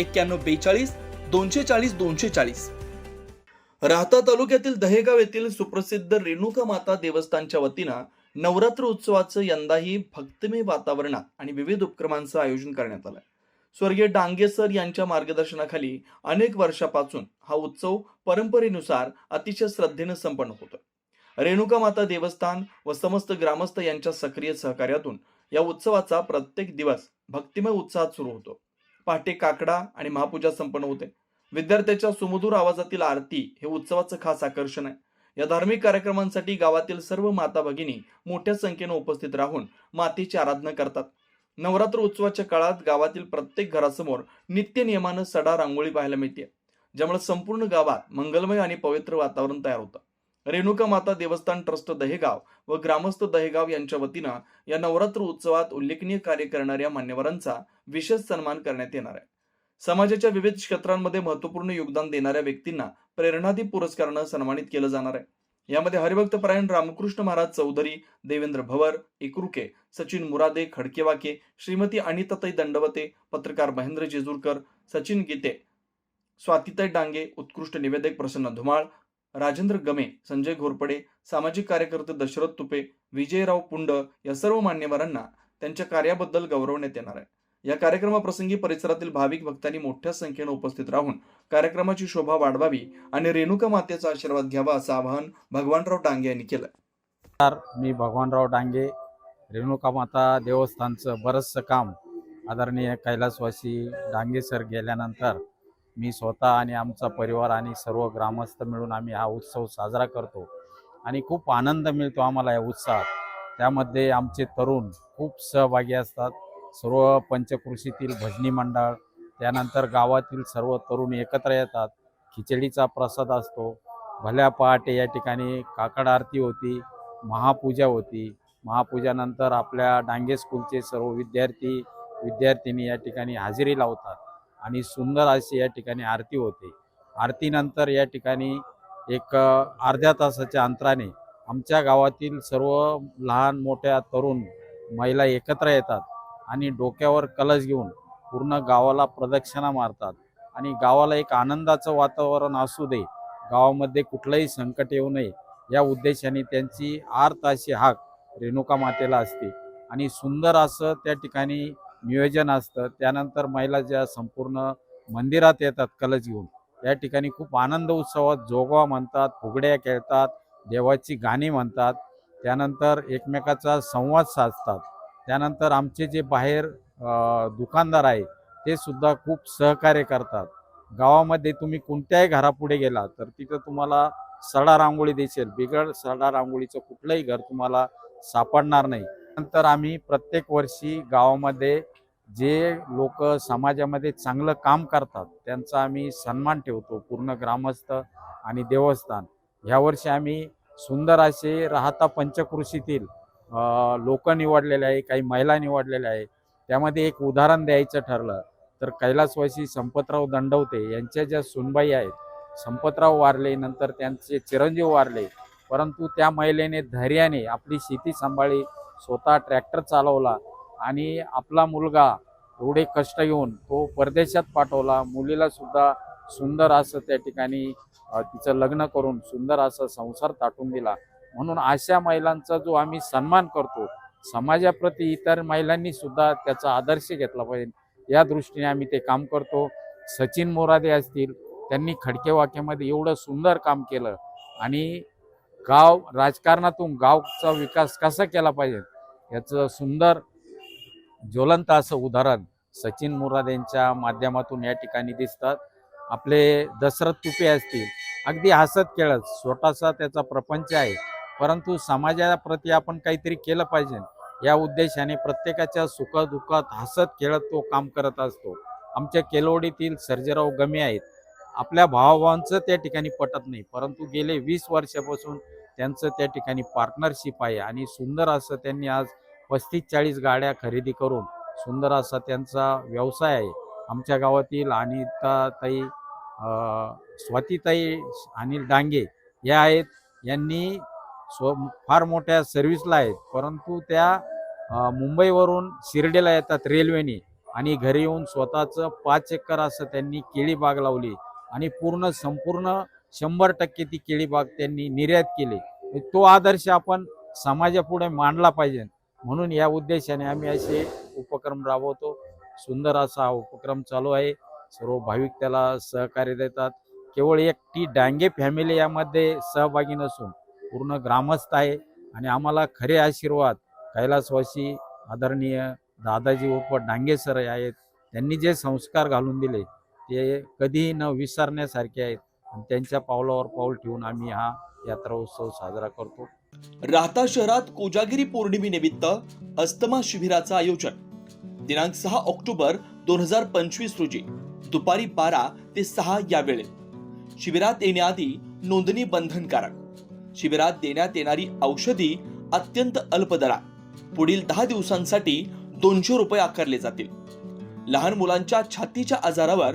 एक्क्याण्णव बेचाळीस दोनशे चाळीस दोनशे चाळीस. राहता तालुक्यातील दहेगाव येथील सुप्रसिद्ध रेणुका माता देवस्थानच्या वतीनं नवरात्र उत्सवाचं यंदाही भक्तमय वातावरणात आणि विविध उपक्रमांचं आयोजन करण्यात आलं. स्वर्गीय डांगे सर यांच्या मार्गदर्शनाखाली अनेक वर्षापासून हा उत्सव परंपरेनुसार अतिशय श्रद्धेनं संपन्न होतो. रेणुका माता देवस्थान व समस्त ग्रामस्थ यांच्या सक्रिय सहकार्यातून या उत्सवाचा प्रत्येक दिवस भक्तिमय उत्साहात सुरू होतो. पहाटे काकडा आणि महापूजा संपन्न होते. विद्यार्थ्याच्या सुमधूर आवाजातील आरती हे उत्सवाचं खास आकर्षण आहे. या धार्मिक कार्यक्रमांसाठी गावातील सर्व माता भगिनी मोठ्या संख्येने उपस्थित राहून मातेची आराधना करतात. नवरात्र उत्सवाच्या काळात गावातील प्रत्येक घरासमोर नित्य नियमानं सडा रांगोळी पाहायला मिळते. ज्यामुळे संपूर्ण गावात मंगलमय आणि पवित्र वातावरण तयार होतं. रेणुका माता देवस्थान ट्रस्ट दहेगाव व ग्रामस्थ दहेगाव यांच्या वतीनं या नवरात्र उत्सवात उल्लेखनीय कार्य करणाऱ्या मान्यवरांचा विशेष सन्मान करण्यात येणार आहे. समाजाच्या विविध क्षेत्रांमध्ये महत्त्वपूर्ण योगदान देणाऱ्या व्यक्तींना प्रेरणादी पुरस्कारानं सन्मानित केलं जाणार आहे. यामध्ये हरिभक्तपरायण रामकृष्ण महाराज चौधरी देवेंद्र भवर एकरुके सचिन मुरादे खडकेवाके श्रीमती अनिताताई दंडवते पत्रकार महेंद्र जेजूरकर सचिन गीते स्वातीताई डांगे उत्कृष्ट निवेदक प्रसन्न धुमाळ राजेंद्र गमे संजय घोरपडे सामाजिक कार्यकर्ते दशरथ तुपे विजयराव पुंड या सर्व मान्यवरांना त्यांच्या कार्याबद्दल गौरवण्यात येणार आहे. या कार्यक्रमाप्रसंगी परिसरातील भाविक भक्तांनी मोठ्या संख्येने उपस्थित राहून कार्यक्रमाची शोभा वाढवावी आणि रेणुका मातेचा आशीर्वाद घ्यावा असं आवाहन भगवानराव डांगे यांनी केलं. मी भगवानराव डांगे रेणुका माता देवस्थानचं बरंचसं काम आदरणीय कैलासवासी डांगे सर गेल्यानंतर मी स्वतः आणि आमचा परिवार आणि सर्व ग्रामस्थ मिळून आम्ही हा उत्सव साजरा करतो. आणि खूप आनंद मिळतो आम्हाला या उत्साहात. त्यामध्ये आमचे तरुण खूप सहभागी असतात. सर्व पंचकृषीतील भजनी मंडळ त्यानंतर गावातील सर्व तरुण एकत्र येतात. खिचडीचा प्रसाद असतो. भल्या पहाटे या ठिकाणी काकड आरती होती महापूजा होती. महापूजानंतर आपल्या डांगे स्कूलचे सर्व विद्यार्थी विद्यार्थिनी या ठिकाणी हजेरी लावतात. आणि सुंदर अशी या ठिकाणी आरती होते. आरतीनंतर या ठिकाणी एक अर्ध्या तासाच्या अंतराने आमच्या गावातील सर्व लहान मोठ्या तरुण महिला एकत्र येतात आणि डोक्यावर कलश घेऊन पूर्ण गावाला प्रदक्षिणा मारतात. आणि गावाला एक आनंदाचं वातावरण असू दे गावामध्ये कुठलंही संकट येऊ नये या उद्देशाने त्यांची आर्त अशी हाक रेणुका मातेला असते. आणि सुंदर असं त्या ठिकाणी नियोजन असतं. त्यानंतर महिला ज्या संपूर्ण मंदिरात येतात कलश घेऊन या ठिकाणी खूप आनंद उत्सवात जोगवा म्हणतात फुगड्या खेळतात देवाची गाणी म्हणतात. त्यानंतर एकमेकाचा संवाद साधतात. त्यानंतर आमचे जे बाहेर दुकानदार आहे ते सुद्धा खूप सहकार्य करतात. गावामध्ये तुम्ही कोणत्याही घरापुढे गेला तर तिथं तुम्हाला सडा रांगोळी दिसेल. बिगड सडा रांगोळीचं कुठलंही घर तुम्हाला सापडणार नाही. नंतर आम्ही प्रत्येक वर्षी गावामध्ये जे लोक समाजामध्ये चांगलं काम करतात त्यांचा आम्ही सन्मान ठेवतो. पूर्ण ग्रामस्थ आणि देवस्थान. ह्यावर्षी आम्ही सुंदर असे राहता पंचकृषीतील लोक निवडलेले आहे काही महिला निवडलेल्या आहे. त्यामध्ये एक उदाहरण द्यायचं ठरलं तर कैलासवासी संपतराव दंडवते यांच्या ज्या सुनबाई आहेत संपतराव वारले नंतर त्यांचे चिरंजीव वारले. परंतु त्या महिलेने धैर्याने आपली शेती सांभाळली. स्वतः ट्रॅक्टर चालवला आणि आपला मुलगा एवढे कष्ट घेऊन तो परदेशात पाठवला. मुलीला सुद्धा सुंदर असं त्या ठिकाणी तिचं लग्न करून सुंदर असा संसार ताटून दिला. म्हणून अशा महिलांचा जो आम्ही सन्मान करतो समाजाप्रती इतर महिलांनी सुद्धा त्याचा आदर्श घेतला पाहिजे. या दृष्टीने आम्ही ते काम करतो. सचिन मोरादे असतील त्यांनी खडके वाक्यामध्ये एवढं सुंदर काम केलं आणि गाव राजकारणातून गावचा विकास कसा केला पाहिजे? याचं सुंदर ज्वलंत असं उदाहरण सचिन मुरादेंच्या माध्यमातून या ठिकाणी दिसतात. आपले दशरथ तुपे असतील. अगदी हसत खेळत छोटासा त्याचा प्रपंच आहे. परंतु समाजाप्रती आपण काहीतरी केलं पाहिजे. या उद्देशाने प्रत्येकाच्या सुखदुःखात हसत खेळत तो काम करत असतो. आमच्या केलोडीतील सर्जेराव गमे आहेत. आपल्या भावाभावांचं त्या ठिकाणी पटत नाही. परंतु गेले वीस वर्षापासून त्यांचं त्या ठिकाणी पार्टनरशिप आहे आणि सुंदर असं त्यांनी आज पस्तीस चाळीस गाड्या खरेदी करून सुंदर असा त्यांचा व्यवसाय आहे. आमच्या गावातील अनिता ताई स्वातीताई अनिल डांगे या आहेत. यांनी स्व फार मोठ्या सर्व्हिसला आहेत. परंतु त्या मुंबईवरून शिर्डीला येतात रेल्वेने आणि घरी येऊन स्वतःचं पाच एकर असं त्यांनी केळी बाग लावली. आणि पूर्ण संपूर्ण शंभर टक्के ती केळी बाग त्यांनी निर्यात केली. तो आदर्श आपण समाजापुढे मांडला पाहिजे. म्हणून या उद्देशाने आम्ही असे उपक्रम राबवतो. सुंदर असा हा उपक्रम चालू आहे. सर्व भाविक त्याला सहकार्य देतात. केवळ एक ती डांगे फॅमिली यामध्ये सहभागी नसून पूर्ण ग्रामस्थ आहे आणि आम्हाला खरे आशीर्वाद. कैलासवासी आदरणीय दादाजी उप डांगे सर आहेत. त्यांनी जे संस्कार घालून दिले ते कधीही न विसरण्यासारखे आहेत. त्यांच्या पावलावर पाऊल ठेवून आम्ही हा यात्रा उत्सव साजरा करतो. राहता शहरात कोजागिरी पौर्णिमेनिमित्त अस्तमा शिबिराचं आयोजन. दिनांक सहा ऑक्टोबर दोन हजार पंचवीस रोजी. दुपारी बारा ते सहा या वेळेत शिबिरात येण्याआधी नोंदणी बंधनकारक. शिबिरात देण्यात येणारी औषधी अत्यंत अल्प दरात पुढील दहा दिवसांसाठी दोनशे रुपये आकारले जातील. लहान मुलांच्या छातीच्या आजारावर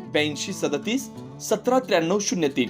ब्याऐंशी सदतीस सतरा त्र्याण्णव शून्य तीन.